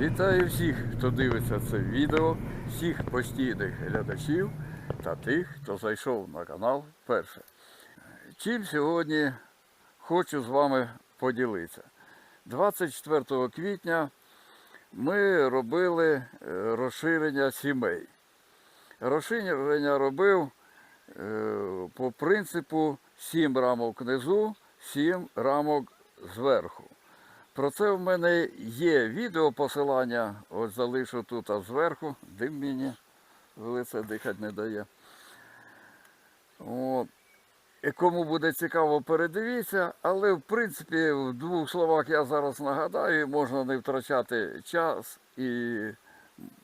Вітаю всіх, хто дивиться це відео, всіх постійних глядачів та тих, хто зайшов на канал вперше. Чим сьогодні хочу з вами поділитися. 24 квітня ми робили е, розширення сімей. Розширення робив е, по принципу 7 рамок внизу, 7 рамок зверху. Про це в мене є відео посилання, ось залишу тут а зверху, дим мені в лице дихати не дає. От. Кому буде цікаво, передивіться, але в принципі в двох словах я зараз нагадаю, можна не втрачати час і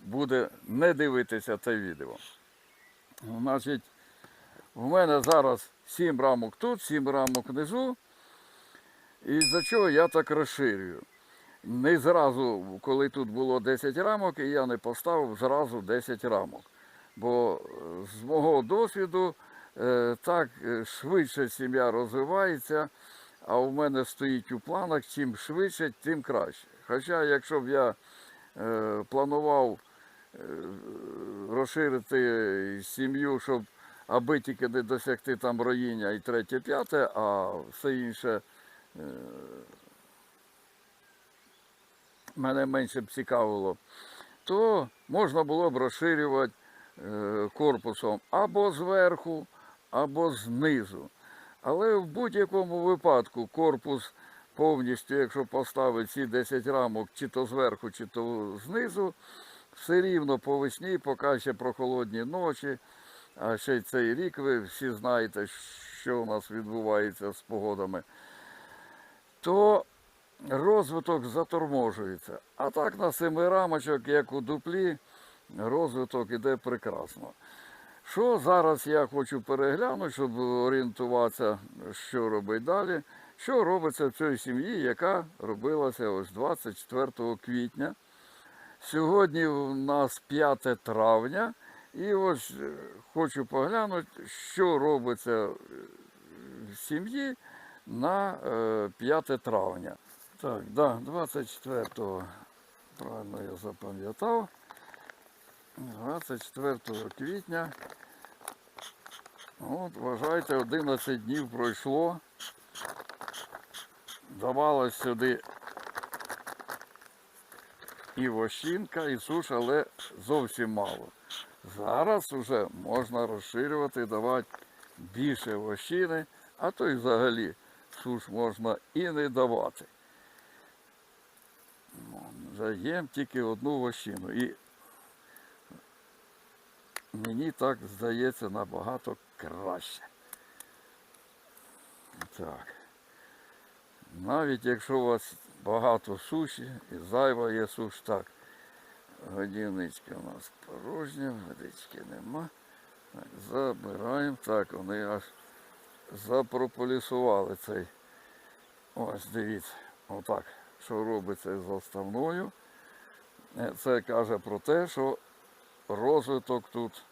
буде не дивитися це відео. Значить, в мене зараз 7 рамок тут, 7 рамок внизу. І за чого я так розширюю? Не зразу, коли тут було 10 рамок, і я не поставив зразу 10 рамок. Бо е, з мого досвіду так е, швидше сім'я розвивається, а у мене стоїть у планах, чим швидше, тим краще. Хоча, якщо б я е, планував е, розширити сім'ю, щоб аби тільки не досягти там роїння і третє, п'яте, а все інше мене менше б цікавило, то можна було б розширювати е, корпусом або зверху, або знизу. Але в будь-якому випадку корпус повністю, якщо поставити ці 10 рамок, чи то зверху, чи то знизу, все рівно по весні, поки ще прохолодні ночі. А ще й цей рік ви всі знаєте, що у нас відбувається з погодами то розвиток заторможується. А так на семи рамочок, як у дуплі, розвиток іде прекрасно. Що зараз я хочу переглянути, щоб орієнтуватися, що робить далі. Що робиться в цій сім'ї, яка робилася ось 24 квітня. Сьогодні у нас 5 травня. І ось е, хочу поглянути, що робиться в сім'ї на е, 5 травня. Так, да, 24-го, правильно я запам'ятав. 24 квітня. От, вважайте, 11 днів пройшло. Давалось сюди і вощинка, і суш, але зовсім мало. Зараз вже можна розширювати, давати більше вощини, а то й взагалі суш можна і не давати. Заєм тільки одну вощину. І мені так здається набагато краще. Так. Навіть якщо у вас багато суші і зайва є суш, так. Годівнички у нас порожні, водички нема. Так, забираємо. Так, вони аж запрополісували цей. Ось дивіться, отак, що робиться з заставною. Е, Це каже про те, що розвиток тут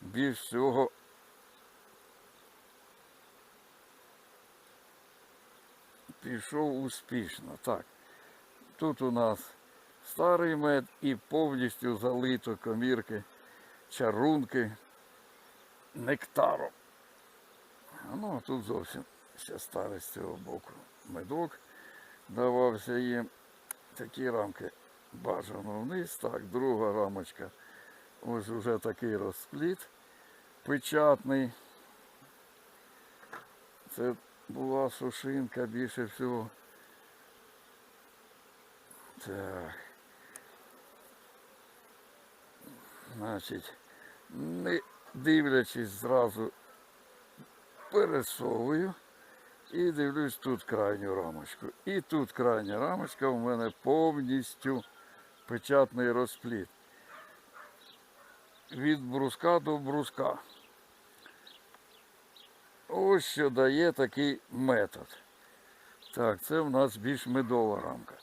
більш всього пішов успішно. Так, тут у нас старий мед і повністю залито комірки, чарунки нектаром. Ну, а тут зовсім ще старий з цього боку медок давався їм. Такі рамки бажано вниз. Так, друга рамочка. Ось вже такий розпліт печатний. Це була сушинка більше всього. Так. Значить, не дивлячись зразу пересовую і дивлюсь тут крайню рамочку. І тут крайня рамочка у мене повністю печатний розпліт. Від бруска до бруска. Ось що дає такий метод. Так, це в нас більш медова рамка.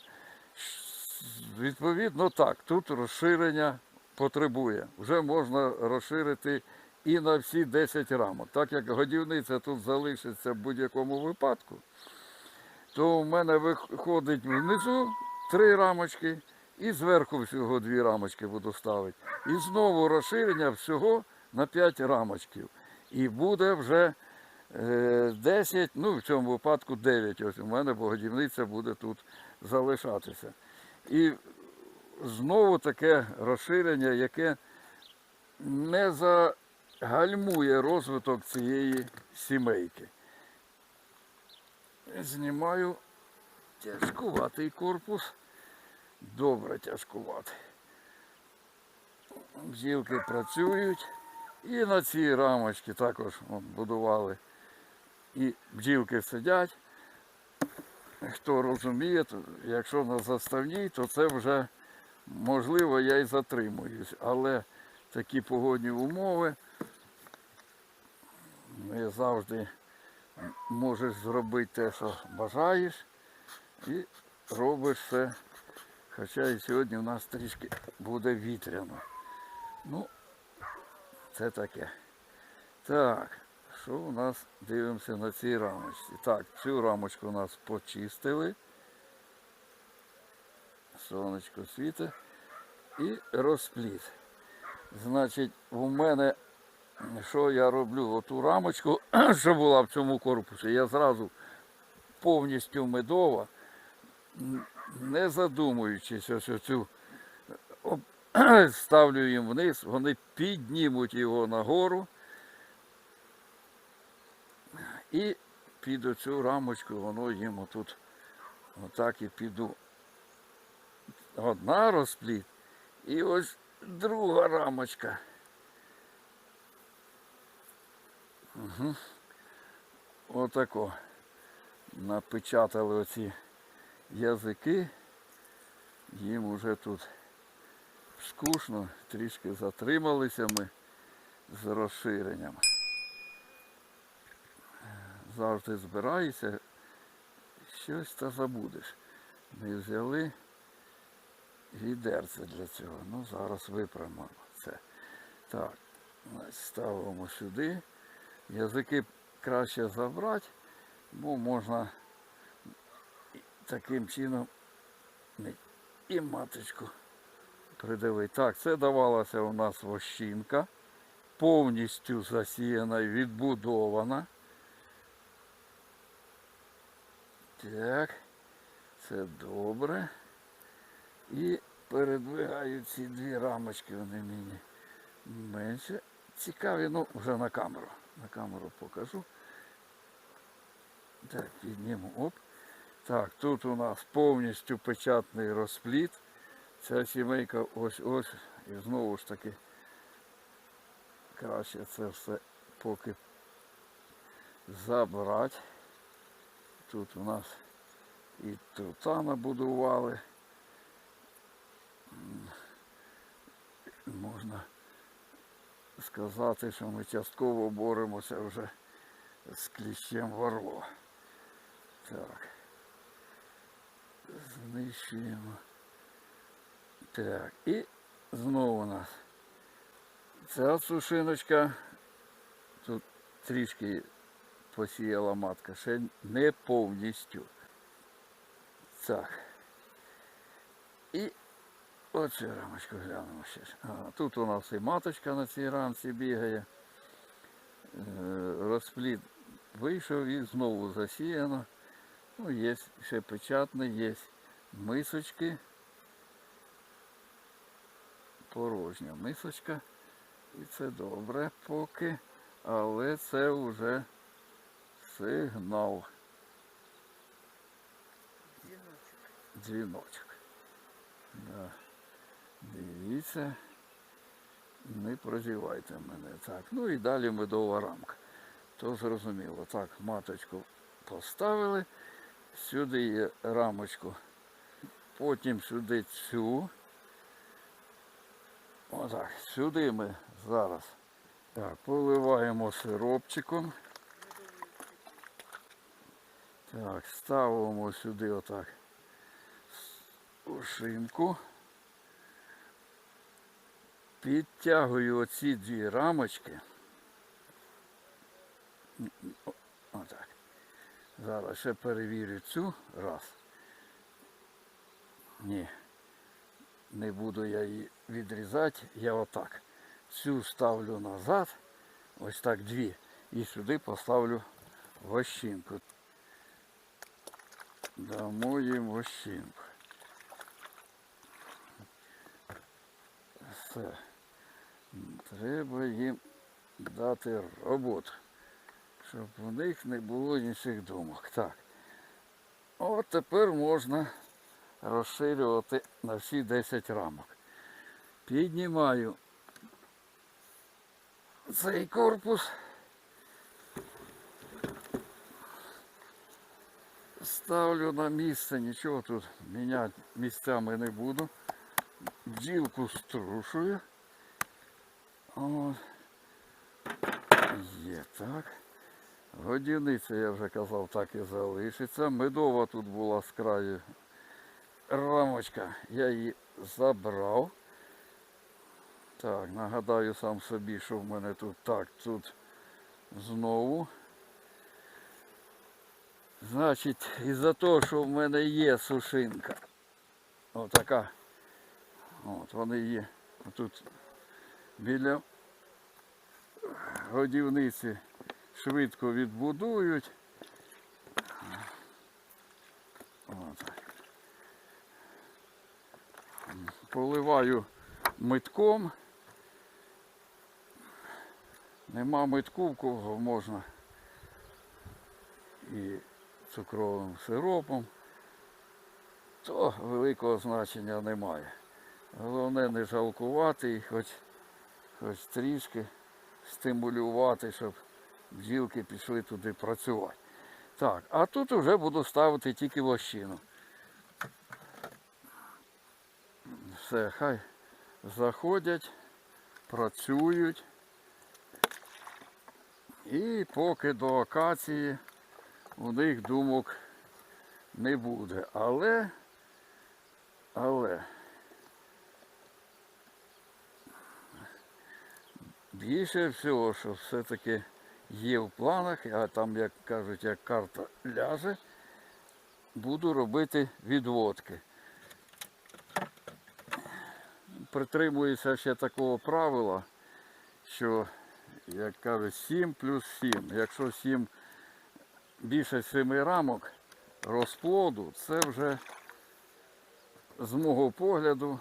Відповідно, так, тут розширення потребує. Вже можна розширити і на всі 10 рамок. Так як годівниця тут залишиться в будь-якому випадку, то в мене виходить внизу три рамочки і зверху всього дві рамочки буду ставити. І знову розширення всього на 5 рамочків. І буде вже е, 10, ну в цьому випадку 9. Ось у мене бо годівниця буде тут залишатися. І знову таке розширення, яке не загальмує розвиток цієї сімейки. Знімаю тяжкуватий корпус. Добре тяжкуватий. Бджілки працюють. І на цій рамочці також от, будували. І бджілки сидять. Хто розуміє, то якщо на заставній, то це вже можливо я і затримуюсь. Але такі погодні умови не завжди можеш зробити те, що бажаєш, і робиш все. Хоча і сьогодні у нас трішки буде вітряно. Ну, це таке. Так, що у нас дивимося на цій рамочці? Так, цю рамочку у нас почистили. Сонечко світить. І розпліт. Значить, у мене, що я роблю? Оту рамочку, що була в цьому корпусі, я зразу повністю медова, не задумуючись ось оцю, ставлю їм вниз, вони піднімуть його нагору. І під оцю рамочку воно їм отут отак і піду. Одна розпліт і ось друга рамочка. Угу. Отако. Напечатали оці язики. Їм уже тут скучно, трішки затрималися ми з розширенням. Завжди збираєшся, щось та забудеш. Не взяли відерце для цього. Ну, зараз виправимо це. Так, ставимо сюди. Язики краще забрати, бо можна таким чином і маточку придавити. Так, це давалася у нас вощинка, повністю засіяна і відбудована. Так, це добре. І передвигаю ці дві рамочки, вони мені менше. Цікаві, ну вже на камеру. На камеру покажу. Так, підніму. Оп. Так, тут у нас повністю печатний розпліт. Ця сімейка ось ось. І знову ж таки краще це все поки забрати. Тут у нас і тута набудували. Можна сказати, що ми частково боремося вже з кліщем ворова. Так. Знищуємо. Так, і знову у нас ця сушиночка. Тут трішки посіяла матка, ще не повністю. Так. І оцю рамочку глянемо ще. Ага, тут у нас і маточка на цій рамці бігає. Е, Розплід вийшов і знову засіяно. Ну, є ще печатний, є мисочки. Порожня мисочка. І це добре поки. Але це вже сигнал. Дзвіночок. Да. Дивіться. Не прозівайте мене. Так, ну і далі медова рамка. То зрозуміло. Так, маточку поставили. Сюди є рамочку. Потім сюди цю. Отак, сюди ми зараз так, поливаємо сиропчиком. Так, ставимо сюди отак шинку. Підтягую оці дві рамочки. Отак. Зараз ще перевірю цю раз. Ні. Не буду я її відрізати. Я отак. Цю ставлю назад. Ось так дві. І сюди поставлю вощинку. Дамо їм вощинку. Все. Треба їм дати роботу, щоб у них не було інших думок. Так. От тепер можна розширювати на всі 10 рамок. Піднімаю цей корпус. Ставлю на місце, нічого тут міняти місцями не буду. Бджілку струшую. От. Є так. Годівниця, я вже казав, так і залишиться. Медова тут була з краю рамочка. Я її забрав. Так, нагадаю сам собі, що в мене тут так, тут знову. Значить, із-за того, що в мене є сушинка. Отака. От вони є. Тут біля годівниці швидко відбудують. От. Поливаю митком. Нема митку, в кого можна і цукровим сиропом, то великого значення немає. Головне не жалкувати і хоч, хоч трішки стимулювати, щоб бджілки пішли туди працювати. Так, а тут вже буду ставити тільки вощину. Все, хай заходять, працюють. І поки до акації у них думок не буде. Але, але більше всього, що все-таки є в планах, а там, як кажуть, як карта ляже, буду робити відводки. Притримуюся ще такого правила, що, як кажуть, 7 плюс 7. Якщо 7 більше 7 рамок розплоду, це вже з мого погляду,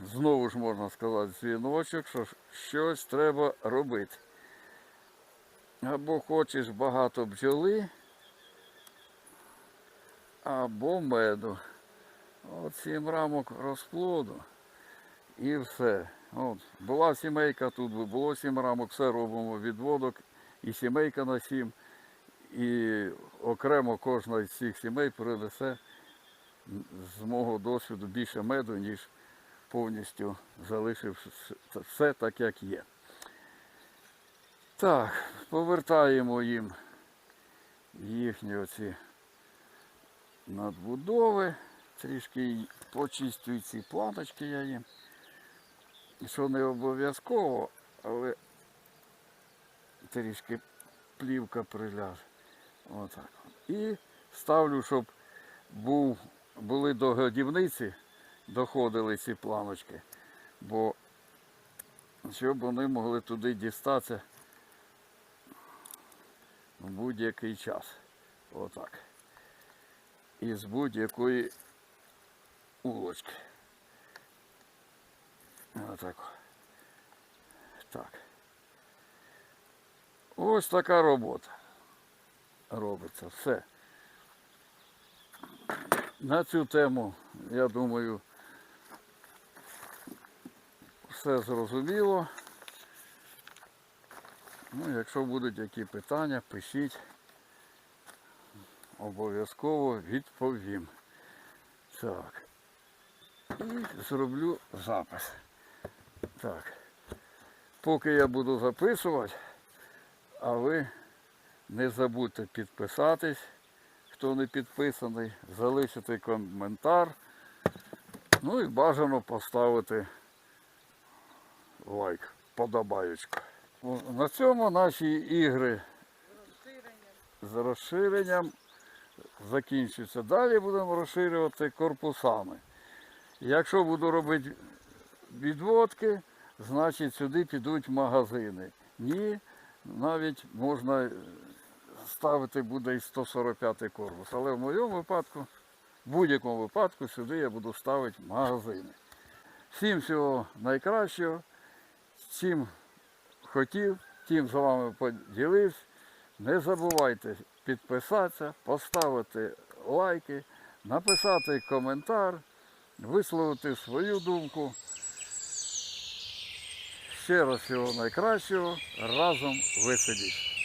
знову ж можна сказати, дзвіночок, що щось треба робити. Або хочеш багато бджоли, або меду. От сім рамок розплоду і все. От, була сімейка тут, було сім рамок, все робимо відводок, і сімейка на сім, і окремо кожна з цих сімей принесе з мого досвіду більше меду, ніж повністю залишив все так, як є. Так, повертаємо їм їхні оці надбудови. Трішки почистюю ці платочки я їм. Що не обов'язково, але трішки плівка приляже. Отак. І ставлю, щоб був, були до годівниці, доходили ці планочки, бо щоб вони могли туди дістатися в будь-який час. Отак. І з будь-якої улочки. Отак. Так. Ось така робота. Робиться. Все. На цю тему, я думаю, все зрозуміло. Ну, якщо будуть які питання, пишіть. Обов'язково відповім. Так. І зроблю запис. Так. Поки я буду записувати, а ви Не забудьте підписатись, хто не підписаний, залишити коментар. Ну і бажано поставити лайк, подобаючку. На цьому наші ігри з розширенням закінчуються. Далі будемо розширювати корпусами. Якщо буду робити відводки, значить сюди підуть магазини. Ні, навіть можна ставити буде і 145 корпус. Але в моєму випадку, в будь-якому випадку, сюди я буду ставити магазини. Всім всього найкращого. Чим хотів, тим з вами поділився. Не забувайте підписатися, поставити лайки, написати коментар, висловити свою думку. Ще раз всього найкращого, разом веселіше.